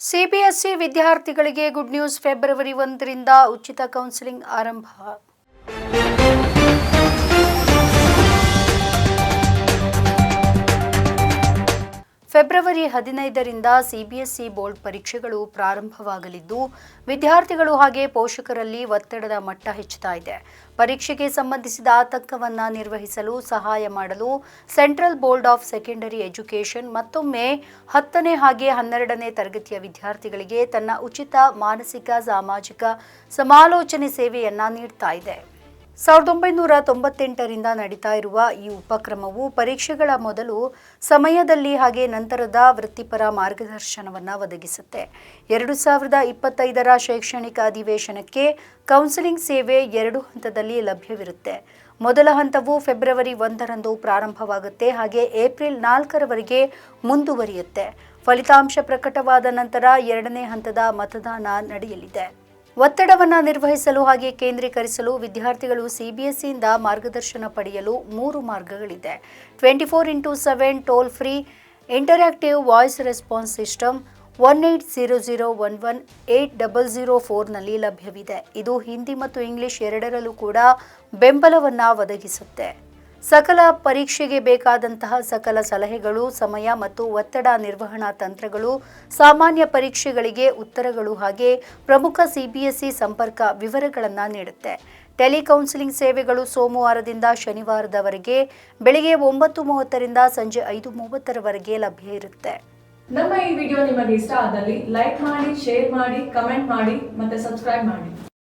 CBSE ವಿದ್ಯಾರ್ಥಿಗಳಿಗೆ good news February ಒಂದರಿಂದ ಉಚಿತ ಕೌನ್ಸಿಲಿಂಗ್ ಆರಂಭ. ಫೆಬ್ರವರಿ ಹದಿನೈದರಿಂದ ಸಿಬಿಎಸ್ಇ ಬೋರ್ಡ್ ಪರೀಕ್ಷೆಗಳು ಪ್ರಾರಂಭವಾಗಲಿದ್ದು, ವಿದ್ಯಾರ್ಥಿಗಳು ಹಾಗೆ ಪೋಷಕರಲ್ಲಿ ಒತ್ತಡದ ಮಟ್ಟ ಹೆಚ್ಚುತ್ತಾ ಇದೆ. ಪರೀಕ್ಷೆಗೆ ಸಂಬಂಧಿಸಿದ ಆತಂಕವನ್ನು ನಿರ್ವಹಿಸಲು ಸಹಾಯ ಮಾಡಲು central board of secondary education ಮತ್ತೊಮ್ಮೆ ಹತ್ತನೇ ಹಾಗೆ ಹನ್ನೆರಡನೇ ತರಗತಿಯ ವಿದ್ಯಾರ್ಥಿಗಳಿಗೆ ತನ್ನ ಉಚಿತ ಮಾನಸಿಕ, ಸಾಮಾಜಿಕ, ಸಮಾಲೋಚನೆ ಸೇವೆಯನ್ನು ನೀಡ್ತಾ ಇದೆ. ಸಾವಿರದ ಒಂಬೈನೂರ ತೊಂಬತ್ತೆಂಟರಿಂದ ನಡೀತಾ ಇರುವ ಈ ಉಪಕ್ರಮವು ಪರೀಕ್ಷೆಗಳ ಮೊದಲು ಸಮಯದಲ್ಲಿ ಹಾಗೆ ನಂತರದ ವೃತ್ತಿಪರ ಮಾರ್ಗದರ್ಶನವನ್ನು ಒದಗಿಸುತ್ತೆ. ಎರಡು ಸಾವಿರದ ಇಪ್ಪತ್ತೈದರ ಶೈಕ್ಷಣಿಕ ಅಧಿವೇಶನಕ್ಕೆ ಕೌನ್ಸಿಲಿಂಗ್ ಸೇವೆ ಎರಡು ಹಂತದಲ್ಲಿ ಲಭ್ಯವಿರುತ್ತೆ. ಮೊದಲ ಹಂತವು ಫೆಬ್ರವರಿ ಒಂದರಂದು ಪ್ರಾರಂಭವಾಗುತ್ತೆ. ಹಾಗೆ ಏಪ್ರಿಲ್ ನಾಲ್ಕರವರೆಗೆ ಮುಂದುವರಿಯುತ್ತೆ. ಫಲಿತಾಂಶ ಪ್ರಕಟವಾದ ನಂತರ ಎರಡನೇ ಹಂತದ ಮತದಾನ ನಡೆಯಲಿದೆ. ಒತ್ತಡವನ್ನು ನಿರ್ವಹಿಸಲು ಹಾಗೆ ಕೇಂದ್ರೀಕರಿಸಲು ವಿದ್ಯಾರ್ಥಿಗಳು ಸಿಬಿಎಸ್ಇಯಿಂದ ಮಾರ್ಗದರ್ಶನ ಪಡೆಯಲು ಮೂರು ಮಾರ್ಗಗಳಿದೆ. Twenty four into seven toll free interactive voice response system, one eight zero zero one one eight double zero ಫೋರ್ನಲ್ಲಿ ಲಭ್ಯವಿದೆ. ಇದು ಹಿಂದಿ ಮತ್ತು ಇಂಗ್ಲಿಷ್ ಎರಡರಲ್ಲೂ ಕೂಡ ಬೆಂಬಲವನ್ನು ಒದಗಿಸುತ್ತೆ. ಸಕಲ ಪರೀಕ್ಷೆಗೆ ಬೇಕಾದಂತಹ ಸಕಲ ಸಲಹೆಗಳು, ಸಮಯ ಮತ್ತು ಒತ್ತಡ ನಿರ್ವಹಣಾ ತಂತ್ರಗಳು, ಸಾಮಾನ್ಯ ಪರೀಕ್ಷೆಗಳಿಗೆ ಉತ್ತರಗಳು ಹಾಗೆ ಪ್ರಮುಖ ಸಿಬಿಎಸ್ಇ ಸಂಪರ್ಕ ವಿವರಗಳನ್ನು ನೀಡುತ್ತೆ. ಟೆಲಿಕೌನ್ಸಿಲಿಂಗ್ ಸೇವೆಗಳು ಸೋಮವಾರದಿಂದ ಶನಿವಾರದವರೆಗೆ, ಬೆಳಿಗ್ಗೆ ಒಂಬತ್ತು ಮೂವತ್ತರಿಂದ ಸಂಜೆ ಐದು ಮೂವತ್ತರವರೆಗೆ ಲಭ್ಯ ಇರುತ್ತೆ. ನಮ್ಮ ಈ ವಿಡಿಯೋ ನಿಮಗೆ ಇಷ್ಟ ಆದಲ್ಲಿ ಲೈಕ್ ಮಾಡಿ, ಶೇರ್ ಮಾಡಿ, ಕಮೆಂಟ್ ಮಾಡಿ ಮತ್ತೆ ಸಬ್ಸ್ಕ್ರೈಬ್ ಮಾಡಿ.